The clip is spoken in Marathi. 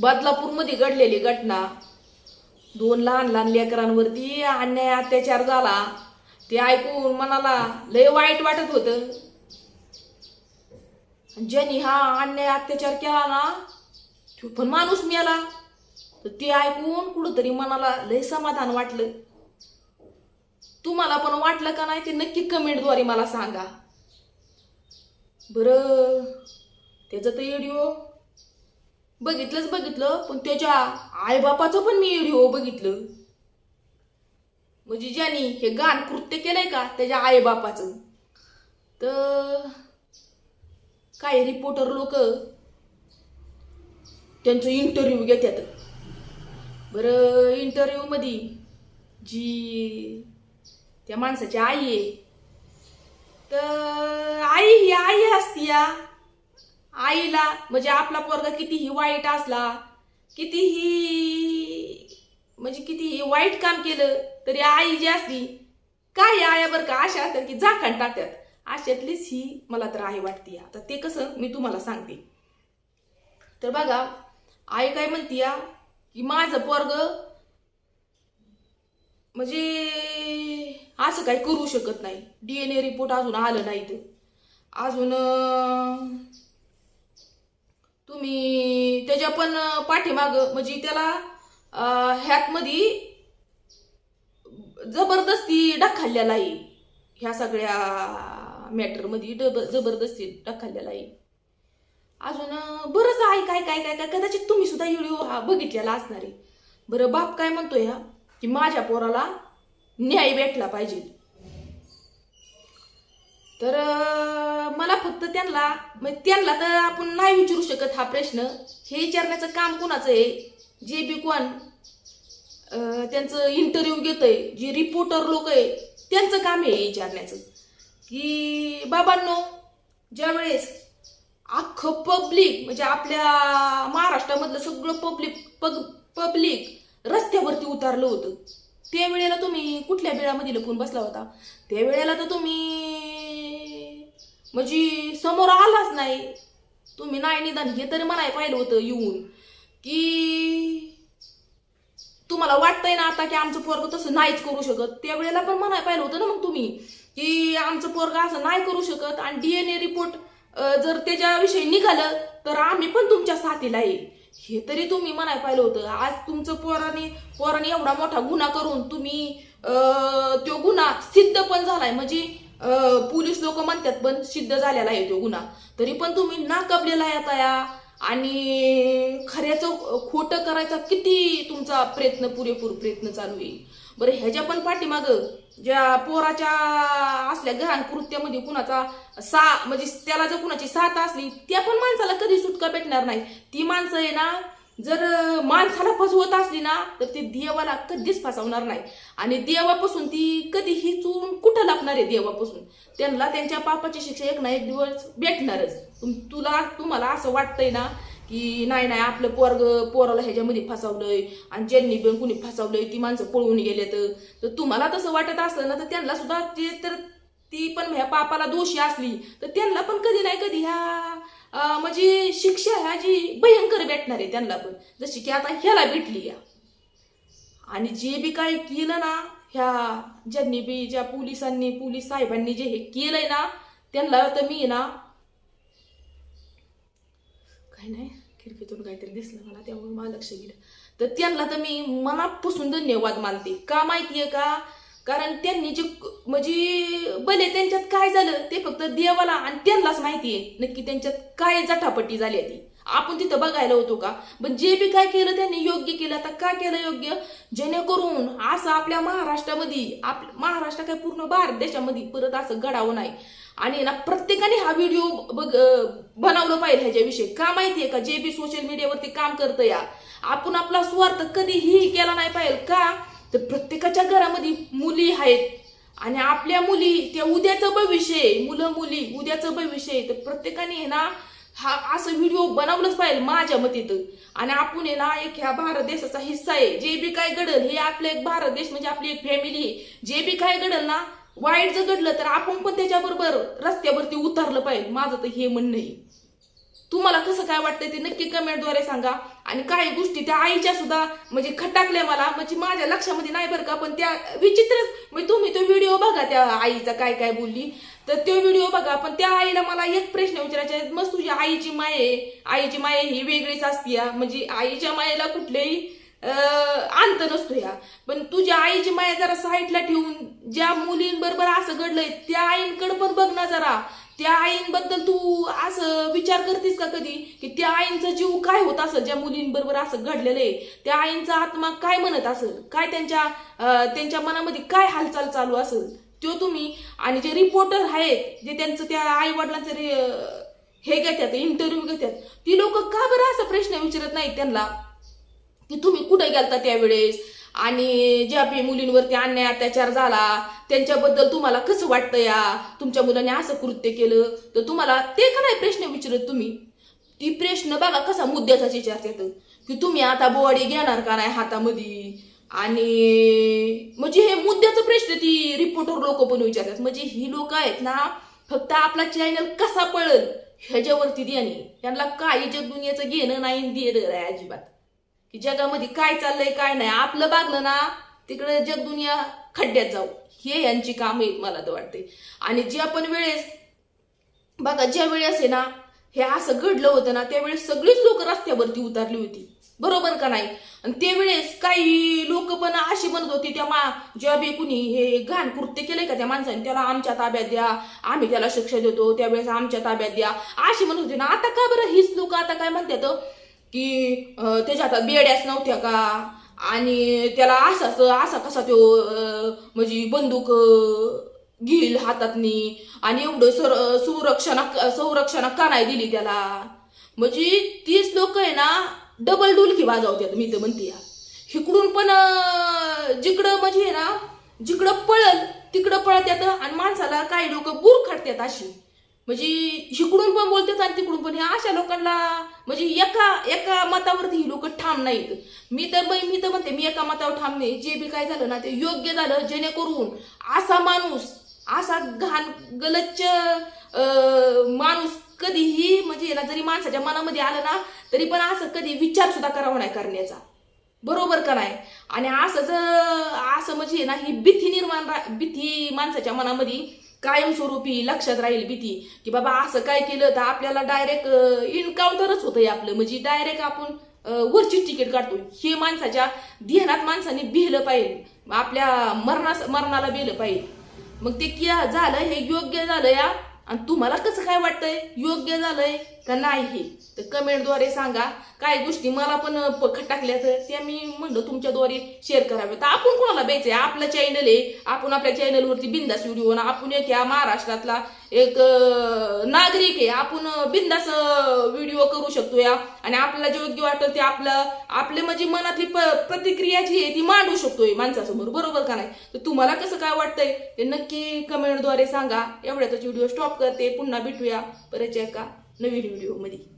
बदलापूरमध्ये घडलेली घटना. दोन लहान लहान लेकरांवरती अन्याय अत्याचार झाला. ते ऐकून मनाला लय वाईट वाटत होतं. ज्यांनी हा अन्याय अत्याचार केला ना तो पण माणूस मेला. तर ते ऐकून कुठंतरी मनाला लय समाधान वाटलं. तुम्हाला पण वाटलं का नाही ते नक्की कमेंटद्वारे मला सांगा. बरं त्याचं तर एडिओ बघितलंच बघितलं पण त्याच्या आईबापाचं पण मी व्हिडिओ बघितलं. म्हणजे ज्यांनी हे गाण कृत्य केलंय का त्याच्या आईबापाचं. तर काय रिपोर्टर लोक त्यांचं इंटरव्ह्यू घेतात बरं इंटरव्ह्यूमध्ये जी त्या माणसाची आई आहे तर आई ही आई असती या. आईला म्हणजे आपला पोरगा कितीही वाईट असला कितीही म्हणजे कितीही वाईट काम केलं तरी आई जी असली काय आया बरं का अशा असतात की झाकण टाकतात. अशातलीच ही मला तर आई वाटते. आता ते कसं मी तुम्हाला सांगते. तर बघा आई काय म्हणते या की माझं पोरग म्हणजे असं काही करू शकत नाही. डी एन ए रिपोर्ट अजून आलं नाही तर अजून तुम्ही त्याच्या पण पाठीमाग म्हणजे त्याला ह्यातमध्ये ह्यात जबरदस्ती ढकललेला आहे. ह्या सगळ्या मॅटरमध्ये डब जबरदस्ती ढकललेला आहे. अजून बरंच आहे काय काय काय काय कदाचित तुम्ही सुद्धा व्हिडिओ हा बघितलेला असणार आहे. बरं बाप काय म्हणतोय हा? की माझ्या पोराला न्याय भेटला पाहिजे. तर मला फक्त त्यांना म्हणजे त्यांना तर आपण नाही विचारू शकत हा प्रश्न. हे विचारण्याचं काम कोणाचं आहे? जे बी कोण त्यांचं इंटरव्ह्यू घेतंय जे रिपोर्टर लोक आहे त्यांचं काम आहे विचारण्याचं. की बाबांनो ज्यावेळेस अख्खं पब्लिक म्हणजे आपल्या महाराष्ट्रामधलं सगळं पब्लिक पब्लिक रस्त्यावरती उतारलं होतं. त्यावेळेला तुम्ही कुठल्या बिळामध्ये लपून बसला होता? त्यावेळेला तर तुम्ही म्हणजे समोर आलाच नाही. तुम्ही नाही निदान हे तरी म्हणाय पाहिलं होतं येऊन की तुम्हाला वाटतंय ना आता की आमचं पोरग तसं नाहीच करू शकत. त्यावेळेला पण म्हणाय पाहिलं होतं ना मग तुम्ही की आमचं पोरग असं नाही करू शकत आणि डीएनए रिपोर्ट जर त्याच्याविषयी निघालं तर आम्ही पण तुमच्या साथीला येईल हे तरी तुम्ही म्हणाय पाहिलं होतं. आज तुमचं पोराने पोराने एवढा मोठा गुन्हा करून तुम्ही तो गुन्हा सिद्ध पण झालाय. म्हणजे लोक म्हणतात पण सिद्ध झालेला आहे तो गुन्हा. तरी पण तुम्ही ना कबलेला येता या. आणि खऱ्याचं खोटं करायचा किती तुमचा प्रयत्न पुरेपूर प्रयत्न चालू आहे. बरं ह्याच्या पण पाठीमाग ज्या पोराच्या असल्या घराण कृत्यामध्ये कुणाचा सा म्हणजे त्याला जर कुणाची साथ असली त्या पण माणसाला कधी सुटका भेटणार नाही. ती माणसं आहे ना जर माणसाला फसवत असली ना तर ती देवाला कधीच फसवणार नाही. आणि देवापासून ती कधीही चून कुठं लागणार आहे देवापासून? त्यांना त्यांच्या पापाची शिक्षा एक ना एक दिवस भेटणारच. तुम- तुला तुम्हाला असं वाटतंय ना की नाही नाही आपलं पोरग पोराला ह्याच्यामध्ये फसवलंय आणि ज्यांनी पण कुणी फसवलंय ती माणसं पळून गेलेत. तर तुम्हाला तसं वाटत असलं ना तर त्यांना सुद्धा ते तर ती पण ह्या पापाला दोषी असली तर त्यांना पण कधी नाही कधी ह्या म्हणजे शिक्षा ह्या जी भयंकर भेटणार आहे त्यांना पण जशी की आता ह्याला भेटली या. आणि जे बी काय केलं ना ह्या ज्यांनी बी ज्या पोलिसांनी पोलीस साहेबांनी जे हे केलंय ना त्यांना तर मी ना काय नाही खिडकीतून काहीतरी दिसलं मला त्यामुळे मला लक्ष गेलं. तर त्यांना तर मी मनापासून धन्यवाद मानते. का माहितीये का? कारण त्यांनी जे म्हणजे भले त्यांच्यात काय झालं ते फक्त देवाला आणि त्यांनाच माहिती आहे. नक्की त्यांच्यात काय जटापट्टी झाली आहे ती. आपण तिथं बघायला होतो का? पण जे बी काय केलं त्यांनी योग्य केलं. आता का केलं योग्य? जेणेकरून असं आपल्या महाराष्ट्रामध्ये आप महाराष्ट्र काय पूर्ण भारत देशामध्ये परत असं घडावं नाही. आणि ना प्रत्येकाने हा व्हिडिओ बघ बनवलं पाहिजे ह्याच्याविषयी. का माहितीये का? जे बी सोशल मीडियावरती काम करतं या आपण आपला स्वार्थ कधीही केला नाही पाहिजे. का? तर प्रत्येकाच्या घरामध्ये मुली आहेत. आणि आपल्या मुली त्या उद्याचं भविष्य आहे. मुलं मुली उद्याचं भविष्य आहे. तर प्रत्येकाने आहे ना हा असं व्हिडिओ बनवलंच पाहिजे माझ्या मते तर. आणि आपण आहे ना एक ह्या भारत देशाचा हिस्सा आहे. जे बी काय घडल हे आपलं एक भारत देश म्हणजे आपली एक फॅमिली आहे. जे बी काय घडल ना वाईट जर घडलं तर आपण पण त्याच्याबरोबर रस्त्यावरती उतरलं पाहिजे. माझं तर हे म्हणणं आहे. तुम्हाला कसं काय वाटतंय ते नक्की कमेंटद्वारे सांगा. आणि काही गोष्टी त्या आईच्या सुद्धा म्हणजे खटाकल्या मला म्हणजे माझ्या लक्षामध्ये नाही बरं का पण त्या विचित्रच. म्हणजे तुम्ही तो व्हिडिओ बघा त्या आईचा काय काय बोलली. तर तो व्हिडिओ बघा पण त्या आईला मला एक प्रश्न विचारायचा मग तुझ्या आईची माये आहे. आईची माये ही वेगळीच असते म्हणजे आईच्या मायेला कुठलेही अंत नसतो या. पण तुझ्या आईची माया जरा साईडला ठेवून ज्या मुलींबरोबर असं घडलंय त्या आईंकडे पण बघ ना जरा. त्या आईंबद्दल तू असं विचार करतेस का कधी? की त्या आईंचा जीव काय होत असं ज्या मुलींबरोबर असं घडलेलं आहे? त्या आईंचा आत्मा काय म्हणत असेल? काय त्यांच्या त्यांच्या मनामध्ये काय हालचाल चालू असेल? तो तुम्ही आणि जे रिपोर्टर आहेत जे त्यांचं त्या आई वडिलांचं हे घेतात इंटरव्ह्यू घेतात ती लोक का बरं असा प्रश्न विचारत नाही त्यांना? की तुम्ही कुठे गेलता त्यावेळेस? आणि ज्या बी मुलींवरती अन्याय अत्याचार झाला त्यांच्याबद्दल तुम्हाला कसं वाटतं या? तुमच्या मुलाने असं कृत्य केलं तर तुम्हाला ते का नाही प्रश्न विचारत तुम्ही? ती प्रश्न बघा कसा मुद्द्याचा विचारतात की तुम्ही आता बोवाडी घेणार का नाही हातामध्ये? आणि म्हणजे हे मुद्द्याचा प्रश्न ती रिपोर्टर लोक पण विचारतात. म्हणजे ही लोक आहेत ना फक्त आपला चॅनल कसा पळल ह्याच्यावरती देणे त्यांना काही जग दुनियाचं घेणं नाही देणं नाही अजिबात. की जगामध्ये काय चाललंय काय नाही. आपलं बागलं ना तिकडे जग दुनिया खड्ड्यात जाऊ. हे यांची काम आहेत मला तर वाटते. आणि ज्या पण वेळेस बघा ज्या वेळेस आहे ना हे असं घडलं होतं ना त्यावेळेस सगळीच लोक रस्त्यावरती उतरली होती. बरोबर का नाही? आणि त्यावेळेस काही लोक पण अशी म्हणत होती त्या मा जेव्हा बी कुणी हे घाण कृत्य केलंय का त्या माणसाने त्याला आमच्या ताब्यात द्या आम्ही त्याला शिक्षा देतो त्यावेळेस आमच्या ताब्यात द्या. अशी म्हणत होती. ना आता का बरं हीच लोक आता काय म्हणतात? की त्याच्या हातात बेड्याच नव्हत्या का? आणि त्याला असाच असा कसा तो म्हणजे बंदूक घेईल हातातनी? आणि एवढं सर संरक्षणा संरक्षणा का नाही दिली त्याला? म्हणजे तीच लोक आहे ना डबल डुलकी वाजवतात मी तर म्हणते या. इकडून पण जिकडं म्हणजे आहे ना जिकडं पळल तिकडं पळतात आणि माणसाला काही लोक बूर खाटतात अशी. म्हणजे इकडून पण बोलतात आणि तिकडून पण. ह्या अशा लोकांना म्हणजे एका एका मतावरती ही लोक ठाम नाहीत. मी तर बाई मी तर म्हणते मी एका मतावर ठाम नाही. जे बी काय झालं ना ते योग्य झालं जेणेकरून असा माणूस असा घाण गलच्च माणूस कधीही म्हणजे याला जरी माणसाच्या मनामध्ये आलं ना तरी पण असं कधी विचार सुद्धा करावा नाही करण्याचा. बरोबर का नाही? आणि असं जर असं म्हणजे ना ही भीती निर्माण भीती माणसाच्या मनामध्ये कायमस्वरूपी लक्षात राहील भीती की बाबा असं काय केलं तर आपल्याला डायरेक्ट इन्काउंटरच होतंय आपलं. म्हणजे डायरेक्ट आपण वरची तिकीट काढतो हे माणसाच्या ध्यानात माणसाने भिलं पाहिजे. आपल्या मरणास मरणाला भिलं पाहिजे. मग ते किया झालं हे योग्य झालं या आणि तुम्हाला कसं काय वाटतंय? योग्य झालंय का नाही? हे तर कमेंटद्वारे सांगा. काय गोष्टी मला पण प- टाकल्या तर त्या मी म्हणलं तुमच्याद्वारे शेअर करावे तर आपण कोणाला बेचाय आपलं चॅनल आहे. आपण आपल्या चॅनलवरती बिंदास व्हिडिओ ना आपण येत्या महाराष्ट्रातला एक नागरिक आहे. आपण बिंदास व्हिडिओ करू शकतो या. आणि आपल्याला जे योग्य वाटतं ते आपलं आपले म्हणजे मनातली प्रतिक्रिया जी आहे ती मांडू शकतोय माणसासमोर. बरोबर का नाही? तर तुम्हाला कसं काय वाटतंय? ते नक्की कमेंटद्वारे सांगा. एवढ्यातच व्हिडिओ स्टॉप करते. पुन्हा भेटूया. परत एका नवीन व्हिडिओमध्ये